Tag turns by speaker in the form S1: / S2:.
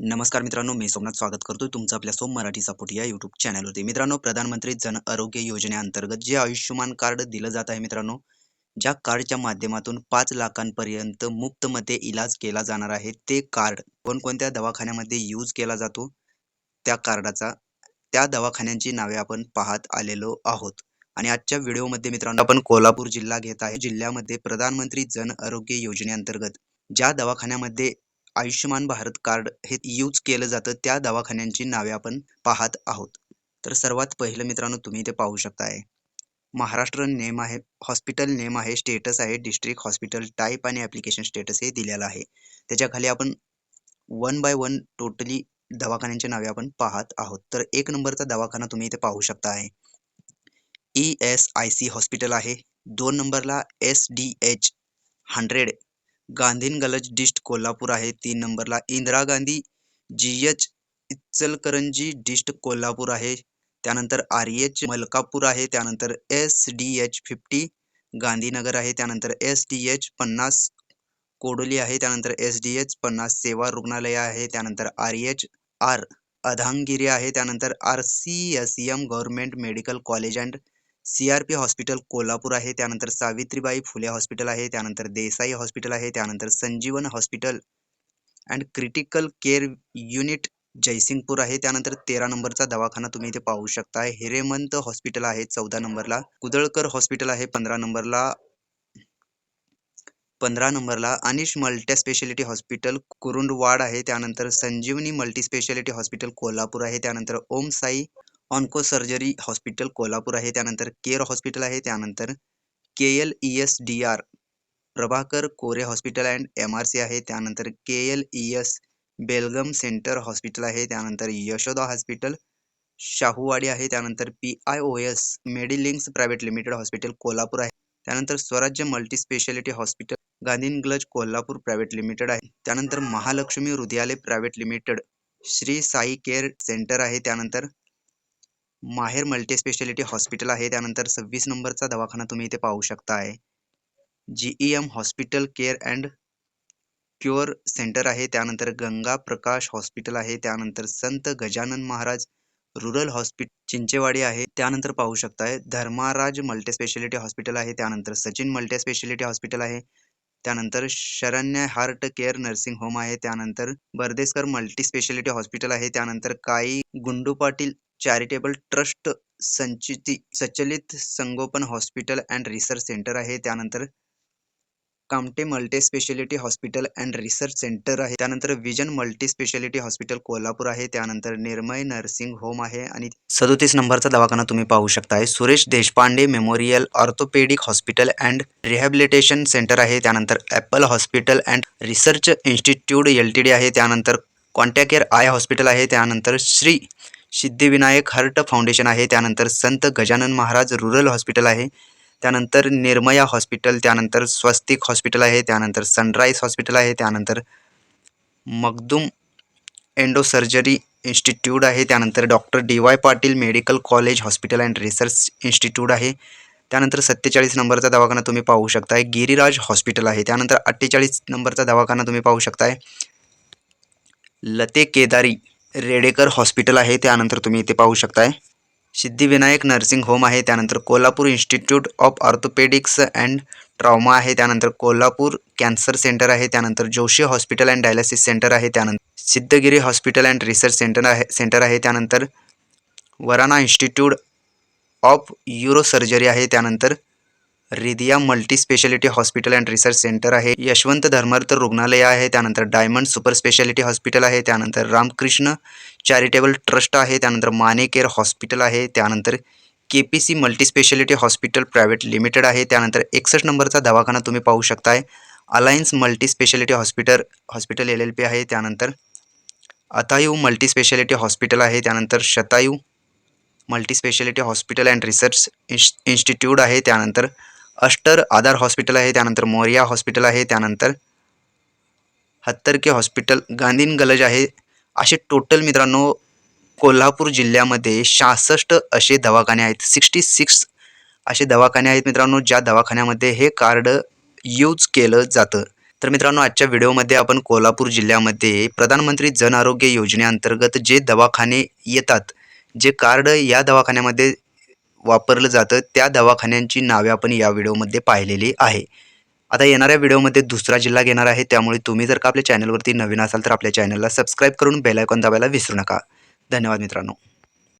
S1: नमस्कार मित्रांनो मी सोमनाथ स्वागत करतोय तुमचं आपल्या सोम मराठी सपोर्ट या युट्यूब चॅनलवरती मित्रांनो प्रधानमंत्री जन आरोग्य योजनेअंतर्गत जे आयुष्यमान कार्ड दिलं जात आहे मित्रांनो ज्या कार्डच्या माध्यमातून पाच लाखांपर्यंत मुक्तमध्ये इलाज केला जाणार आहे ते कार्ड कोणकोणत्या दवाखान्यामध्ये यूज केला जातो त्या कार्डाचा त्या दवाखान्यांची नावे आपण पाहत आलेलो आहोत. आणि आजच्या व्हिडिओमध्ये मित्रांनो आपण कोल्हापूर जिल्हा घेत आहे. जिल्ह्यामध्ये प्रधानमंत्री जन आरोग्य योजनेअंतर्गत ज्या दवाखान्यामध्ये आयुष्यमान भारत कार्ड हे यूज केलं जातं. त्या दवाखान्यांची नावे आपण पाहत आहोत. तर सर्वात पहिलं मित्रांनो तुम्ही इथे पाहू शकताय. महाराष्ट्र नेम आहे हॉस्पिटल नेम आहे स्टेटस आहे डिस्ट्रिक्ट हॉस्पिटल टाईप आणि ॲप्लिकेशन स्टेटस हे दिलेलं आहे. त्याच्याखाली आपण वन बाय वन टोटली दवाखान्यांची नावे आपण पाहत आहोत. तर एक नंबरचा दवाखाना तुम्ही इथे पाहू शकता आहे E S I C hospital आहे. दोन नंबरला S D H hundred Gadhinglaj dist Kolhapur आहे. तीन नंबरला Indira Gandhi G H Ichalkaranji dist Kolhapur आहे. त्यानंतर आर एच मलकापूर आहे. त्यानंतर S D H fifty Gandhinagar आहे. त्यानंतर एस डी एच पन्नास कोडोली आहे. त्यानंतर एस डी एच पन्नास सेवा रुग्णालय आहे. त्यानंतर आर एच आर. अधांगिरी आहे. त्यानंतर R C S M government medical college and C R P hospital Kolhapur आहे त्यानंतर सावित्रीबाई फुले हॉस्पिटल आहे त्यानंतर देसाई हॉस्पिटल आहे त्यानंतर Sanjeevan hospital and critical care unit Jaysingpur आहे त्यानंतर तेरा नंबरचा दवाखाना तुम्ही इथे पाहू शकता. हिरेमंत हॉस्पिटल आहे चौदा नंबरला. कुदळकर हॉस्पिटल आहे पंधरा नंबरला. पंधरा नंबरला Anish multi speciality hospital Kurundwad आहे त्यानंतर Sanjeevani multi speciality hospital Kolhapur आहे त्यानंतर Om Sai onco surgery hospital Kolhapur आहे. त्यानंतर केअर हॉस्पिटल आहे. त्यानंतर K L E S D R Prabhakar Kore hospital and M R C आहे. त्यानंतर K L E S Belgaum centre hospital आहे. त्यानंतर यशोदा हॉस्पिटल शाहूवाडी आहे. त्यानंतर P I O S Medilinks private limited hospital Kolhapur आहे. त्यानंतर Swarajya multi speciality hospital Gadhinglaj Kolhapur private limited आहे. त्यानंतर Mahalaxmi Hrudayalaya private limited, Shri Sai care centre आहे. त्यानंतर माहेर मल्टी स्पेशालिटी हॉस्पिटल आहे. त्यानंतर सव्वीस नंबरचा दवाखाना तुम्ही इथे पाहू शकता आहे E M hospital care and cure centre आहे. त्यानंतर गंगा प्रकाश हॉस्पिटल आहे. त्यानंतर संत गजानन महाराज रुरल हॉस्पिटल चिंचेवाडी आहे. त्यानंतर पाहू शकताय धर्माराज मल्टी स्पेशालिटी हॉस्पिटल आहे. त्यानंतर सचिन मल्टी स्पेशालिटी हॉस्पिटल आहे. त्यानंतर Sharanya heart care nursing home आहे. त्यानंतर बर्देसकर मल्टी स्पेशालिटी हॉस्पिटल आहे. त्यानंतर काही गुंडू पाटील चॅरिटेबल ट्रस्ट संचिती सचलित Sangopan hospital and research centre आहे. त्यानंतर Kamte multi speciality hospital and research centre आहे. त्यानंतर vision multi speciality hospital Kolhapur आहे. त्यानंतर निर्मय नर्सिंग होम आहे. आणि सदोतीस नंबरचा दवाखाना तुम्ही पाहू शकताय. Suresh Deshpande memorial orthopaedic hospital and rehabilitation centre आहे. त्यानंतर apple hospital and research institute L T D आहे. त्यानंतर कॉन्टॅकेअर आय हॉस्पिटल आहे. त्यानंतर श्री सिद्धिविनायक हर्ट फाउंडेशन आहे. त्यानंतर संत गजानन महाराज रुरल हॉस्पिटल आहे. त्यानंतर निर्मया हॉस्पिटल त्यानंतर स्वस्तिक हॉस्पिटल आहे. त्यानंतर सनराईज हॉस्पिटल आहे. त्यानंतर मगदूम एंडो सर्जरी इन्स्टिट्यूट आहे. त्यानंतर doctor D Y Patil medical college hospital and research institute आहे. त्यानंतर सत्तेचाळीस नंबरचा दवाखाना तुम्ही पाहू शकताय. गिरिराज हॉस्पिटल आहे. त्यानंतर अठ्ठेचाळीस नंबरचा दवाखाना तुम्ही पाहू शकताय. लते केदारी रेडेकर हॉस्पिटल आहे त्यानंतर तुम्ही इथे पाहू शकताय. सिद्धिविनायक नर्सिंग होम आहे त्यानंतर Kolhapur institute of orthopaedics and trauma आहे त्यानंतर कोल्हापूर कॅन्सर सेंटर आहे त्यानंतर Joshi hospital and dialysis centre आहे त्यानंतर Siddhagiri hospital and research centre आहे सेंटर आहे त्यानंतर Warana institute of uro surgery आहे त्यानंतर Ridiya multi speciality hospital and research centre आहे. यशवंत धर्मार्थ रुग्णालय आहे त्यानंतर डायमंड सुपर स्पेशालिटी हॉस्पिटल आहे त्यानंतर रामकृष्ण चॅरिटेबल ट्रस्ट आहे त्यानंतर माने केअर हॉस्पिटल आहे त्यानंतर K P C multi speciality hospital private limited आहे त्यानंतर एकसष्ट नंबरचा दवाखाना तुम्ही पाहू शकताय. Alliance multi speciality hospital hospital L L P आहे त्यानंतर अतायू मल्टी स्पेशालिटी हॉस्पिटल आहे त्यानंतर Shatayu multi speciality hospital and research ins institute आहे त्यानंतर अष्टर आधार हॉस्पिटल आहे त्यानंतर मोरिया हॉस्पिटल आहे त्यानंतर हत्तरके हॉस्पिटल गांधीन गलज आहे. असे टोटल मित्रांनो कोल्हापूर जिल्ह्यामध्ये सहासष्ट असे दवाखाने आहेत. सिक्स्टी सिक्स असे दवाखाने आहेत मित्रांनो ज्या दवाखान्यामध्ये हे कार्ड यूज केलं जातं. तर मित्रांनो आजच्या व्हिडिओमध्ये आपण कोल्हापूर जिल्ह्यामध्ये प्रधानमंत्री जन आरोग्य योजनेअंतर्गत जे दवाखाने येतात जे कार्ड या दवाखान्यामध्ये वापरलं जातं. त्या दवाखान्यांची नावे आपण या व्हिडिओमध्ये पाहिलेली आहे. आता येणाऱ्या व्हिडिओमध्ये दुसरा जिल्हा घेणार आहे. त्यामुळे तुम्ही जर का आपल्या चॅनलवरती नवीन असाल तर आपल्या चॅनलला सबस्क्राईब करून बेलायकॉन दाबायला विसरू नका. धन्यवाद मित्रांनो.